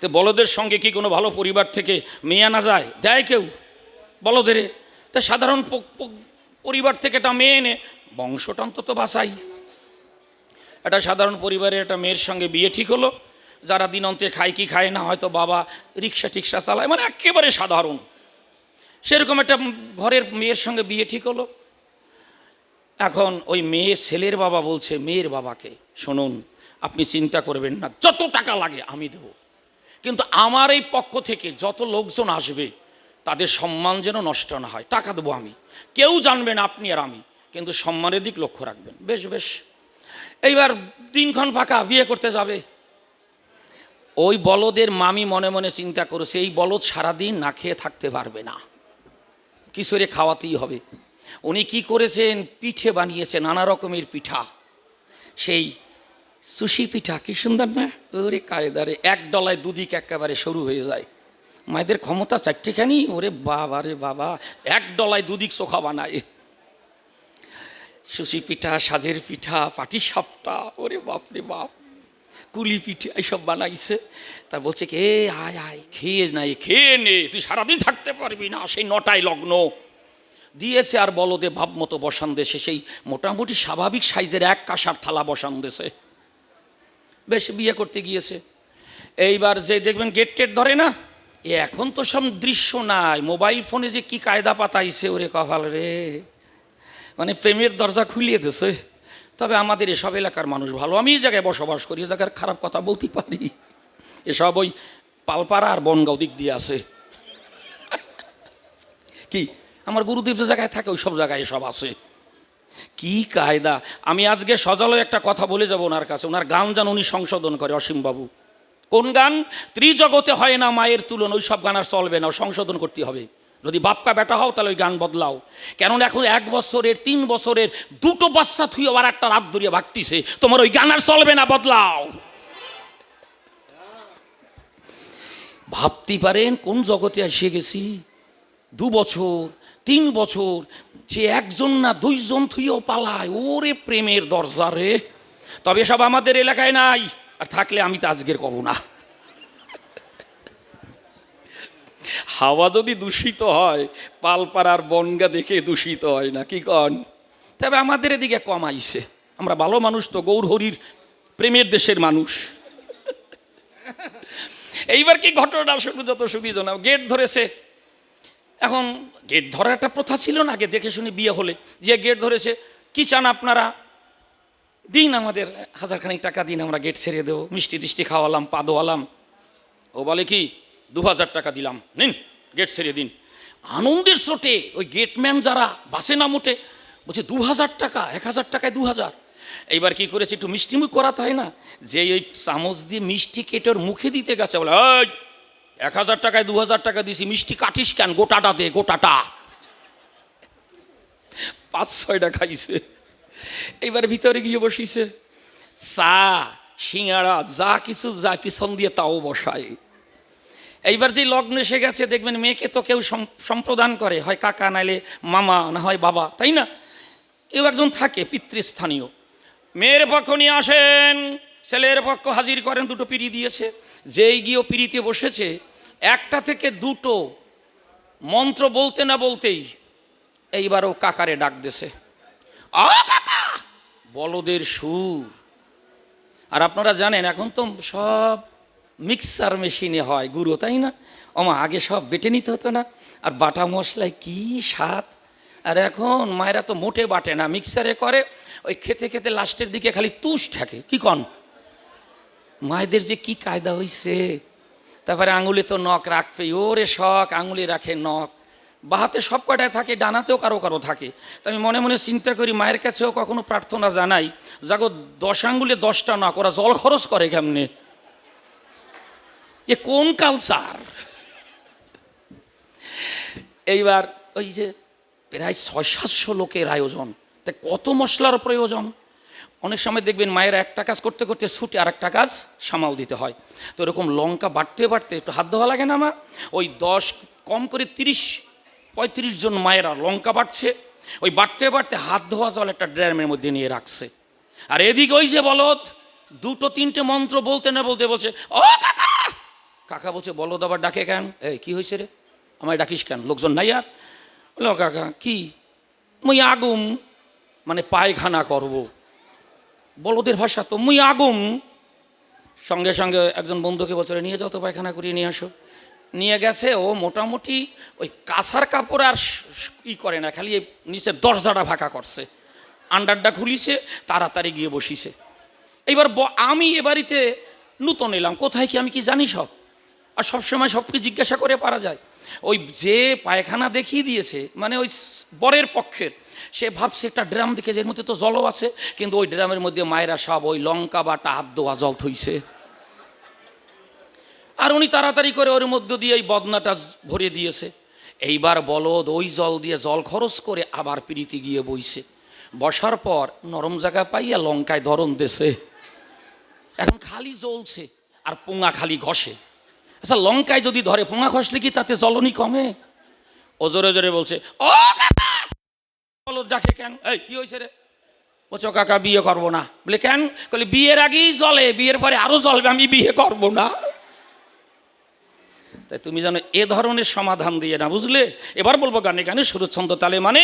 তো বলদের সঙ্গে কি কোনো ভালো পরিবার থেকে মেয়ে আনা যায়? দেয় কেউ? বলদেরে তা সাধারণ পরিবার থেকে একটা মেয়ে এনে, বংশটা অন্তত বাসাই একটা সাধারণ পরিবারের একটা মেয়ের সঙ্গে বিয়ে ঠিক হলো, যারা দিনন্তে খায় কি খায় না, হয়তো বাবা রিক্সা টিক্সা চালায় মানে একেবারে সাধারণ। সেরকম একটা ঘরের মেয়ের সঙ্গে বিয়ে ঠিক হলো। এখন ওই মেয়ে ছেলের বাবা বলছে, মেয়ের বাবাকে, শুনুন, আপনি চিন্তা করবেন না, যত টাকা লাগে আমি দেব। কিন্তু আমার এই পক্ষ থেকে যত লোকজন আসবে, তাদের সম্মান যেন নষ্ট না হয়। টাকা দেবো আমি। কেউ জানবেন আপনি আর আমি, কিন্তু সম্মানের দিক লক্ষ্য রাখবেন। বেশ বেশ। এইবার দিনক্ষণ ফাঁকা, বিয়ে করতে যাবে। ওই বলদের মামি মনে মনে চিন্তা করেছে এই বলদ সারাদিন না খেয়ে থাকতে পারবে না। কিশোরে খাওয়াতেই হবে। উনি কি করেছেন? পিঠে বানিয়েছে নানা রকমের পিঠা। সেই সুশি পিঠা, কি সুন্দর না? ওরে কায়দারে, এক ডলায় দুদিক একেবারে সরু হয়ে যায়। মায়েদের ক্ষমতা চারটেখানি, ওরে বাবা রে বাবা, এক ডলায় দুদিক চোখা বানায়। সুশি পিঠা, সাজের পিঠা, পাটি সাপটা, ওরে বাপ রে বাপ। কুলি পিঠে এইসব বানাইছে। তা বলছে কি আয় আয়, খেয়ে নাই, খেয়ে নে, তুই সারাদিন থাকতে পারবি না, সেই নটায় লগ্ন। দিয়েছে আর বলদে ভাব মতো বসান দেশে, সেই মোটামুটি স্বাভাবিক সাইজের এক কাঁসার থালা বসান দেশে। বেশ বিয়ে করতে গিয়েছে। এইবার যে দেখবেন গেট টেট ধরে না এখন তো সব দৃশ্য নাই। মোবাইল ফোনে যে কি কায়দা পাতাইছে ওরে কপাল রে। মানে প্রেমের দরজা খুলিয়ে দিছে। তবে আমাদের এসব এলাকার মানুষ ভালো। আমি এই জায়গায় বসবাস করি এই জায়গার খারাপ কথা বলতে পারি। এসব ওই পালপাড়া আর বনগাঁও দিক দিয়ে আছে। কি? আমার গুরুদেব যে জায়গায় থাকে, ওই সব জায়গায় এসব আছে। কি কায়দা? আমি আজকে সজালো একটা কথা বলে যাব ওনার কাছে। ওনার গান যেন উনি সংশোধন করে অসীমবাবু কোন গান? ত্রিজগতে হয় না মায়ের তুলন, ওই সব গান আর চলবে না, সংশোধন করতে হবে। যদি বাপকা বেটা হও, তাহলে ওই গান বদলাও। কেননা এখন এক বছরের, তিন বছরের দুটো বাচ্চা থুই আবার একটা রাত ধরিয়ে ভাগতিছে। তোমার ওই গান আর চলবে না, বদলাও। ভাবতে পারেন কোন জগতে আসিয়ে গেছি। দু বছর তিন বছর যে একজন না দুইজন থুইও পালায় ওরে প্রেমের দরজা রে। তবে সব আমাদের এলাকায় নাই আর থাকলে আমি তো আজকের কব না। হাওয়া যদি দূষিত হয় পালপাড়ার বনগা দেখে দূষিত হয় না কি কন? তবে আমাদের এদিকে কম আইসে আমরা ভালো মানুষ তো গৌরহরির প্রেমের দেশের মানুষ। এইবার কি ঘটনা শুধু যত শুধু জানা গেট ধরেছে। এখন গেট ধরার একটা প্রথা ছিল না, আগে দেখে শুনে বিয়ে হলে। যে গেট ধরেছে, কি চান আপনারা? দিন আমাদের হাজারখানিক টাকা, দিন আমরা গেট ছেড়ে দেবো। মিষ্টি টিষ্টি খাওয়ালাম, পা দোয়ালাম ও বলে কি, দু হাজার টাকা দিলাম। নিন গেট ছেড়ে দিন। আনন্দের চোটে ওই গেটম্যান যারা, বাসে না মোটে, বলছে, দু হাজার টাকা, এক হাজার টাকায় দু হাজার। এইবার কি করেছে, একটু মিষ্টিমুখ করাতে হয় না? যে ওই চামচ দিয়ে মিষ্টি কেটে ওর মুখে দিতে গেছে, বলে এক হাজার টাকায় দু হাজার টাকা দিছি, মিষ্টি কাটিস কেন? গোটাটা দে, গোটাটা। পাঁচ, ছয়টা খাইছে। এইবার ভিতরে গিয়ে বসিছে। চা, সিঙ্গাড়া, যা কিছু যা পিছন দিয়ে তাও বসায়। এইবার যে লগ্ন এসে গেছে, দেখবেন মেয়েকে তো কেউ সম্প্রদান করে। হয় কাকা, নাইলে মামা, না হয় বাবা, তাই না? কেউ একজন থাকে, পিতৃস্থানীয়। মেয়ের পক্ষ নিয়ে আসেন। ছেলের পক্ষ হাজির করেন, দুটো পিড়ি দিয়েছে। যেই গিয়েও পিড়িতে বসেছে, একটা থেকে দুটো মন্ত্র বলতে না বলতেই এইবারও কাকারে ডাক দেছে। বলদের সুর। আর আপনারা জানেন, এখন তো সব মিক্সার মেশিনে হয় গুঁড়ো, তাই না? ওমা, আগে সব বেটে নিতে হতো না। আর বাটা মশলায় কি স্বাদ? আর এখন মায়েরা তো মোটে বাটে না, মিক্সারে করে, ওই খেতে খেতে লাস্টের দিকে খালি তুষ থাকে। কি কন? মায়েদের যে কি কায়দা হইছে? তারপরে আঙুলে তো নখ রাখবেই ওরে শখ, আঙুলে রাখে নখ। বাহাতে সব কটায় থাকে, ডানাতেও কারও কারও থাকে। তো আমি মনে মনে চিন্তা করি, মায়ের কাছেও কখনো প্রার্থনা জানাই যাগো দশ আঙ্গুলে দশটা নখ, ওরা জল খরচ করে কেমনে? এ কোন কালচার এইবার ওই যে প্রায় ছয় সাতশো লোকের আয়োজন। তা কত মশলার প্রয়োজন? অনেক সময় দেখবেন মায়ের একটা কাজ করতে করতে ছুটে আর একটা কাজ সামাল দিতে হয়। তো এরকম লঙ্কা বাড়তে বাড়তে একটু হাত ধোয়া লাগে না মা? ওই দশ, কম করে তিরিশ, পঁয়ত্রিশ জন মায়েরা লঙ্কা বাড়ছে, ওই বাড়তে বাড়তে হাত ধোয়া জল একটা ড্রামের মধ্যে নিয়ে রাখছে। আর এদিকে ওই যে বলদ, দুটো তিনটে মন্ত্র বলতে না বলতে বলছে, ও কাকা! কাকা বলছে, বলদ আবার ডাকে কেন? এই, কি হয়েছে রে? আমায় ডাকিস কেন? লোকজন নাই আর? কাকা, কি? মুই আগুম মানে পায়খানা করব। বলদের ভাষা তো মুই আগুম। সঙ্গে সঙ্গে একজন বন্ধুকে বছরে নিয়ে যাও তো পায়খানা করিয়ে নিয়ে আসো। নিয়ে গেছে, ও মোটামুটি ওই কাঁসার কাপড় আর ই করে না, খালি নিচের দরজাটা ফাঁকা করছে। আন্ডারটা খুলিছে, তাড়াতাড়ি গিয়ে বসিছে। এইবার আমি এ বাড়িতে নূতন এলাম, কোথায় কি আমি কি জানি সব? আর সবসময় সবকে জিজ্ঞাসা করে পারা যায়। ওই যে পায়খানা দেখিয়ে দিয়েছে মানে ওই বরের পক্ষের সে ভাবছে একটা ড্রাম দেখে যে এর মধ্যে তো জলও আছে, কিন্তু ওই ড্রামের মধ্যে মায়েরা সব ওই লঙ্কা বাটা হাত দোয়া জল থইছে। আর উনি তাড়াতাড়ি করে ওর মধ্য দিয়ে এই বদনাটা ভরে দিয়েছে। এইবার বলদ ওই জল দিয়ে জল খরচ করে আবার পিড়িতে গিয়ে বইছে। বসার পর নরম জায়গা পাইয়া লঙ্কায় ধরন দেশে এখন খালি জ্বলছে আর পোঙা খালি ঘষে। আচ্ছা লঙ্কায় যদি ধরে, পোঙা ঘষলে কি তাতে জ্বলনি কমে? ও জোরে জোরে বলছে, ও ডাকে কেন? এই, কি হয়েছে রে? বলছো, কাকা, বিয়ে করব না। বলে, কেন? বলে বিয়ের আগেই জলে বিয়ের পরে আরও জ্বলবে, আমি বিয়ে করব না। তাই তুমি জানো এ ধরনের সমাধান দিয়ে না, বুঝলে? এবার বলব গানে গানে সুরছন্দ তালে মানে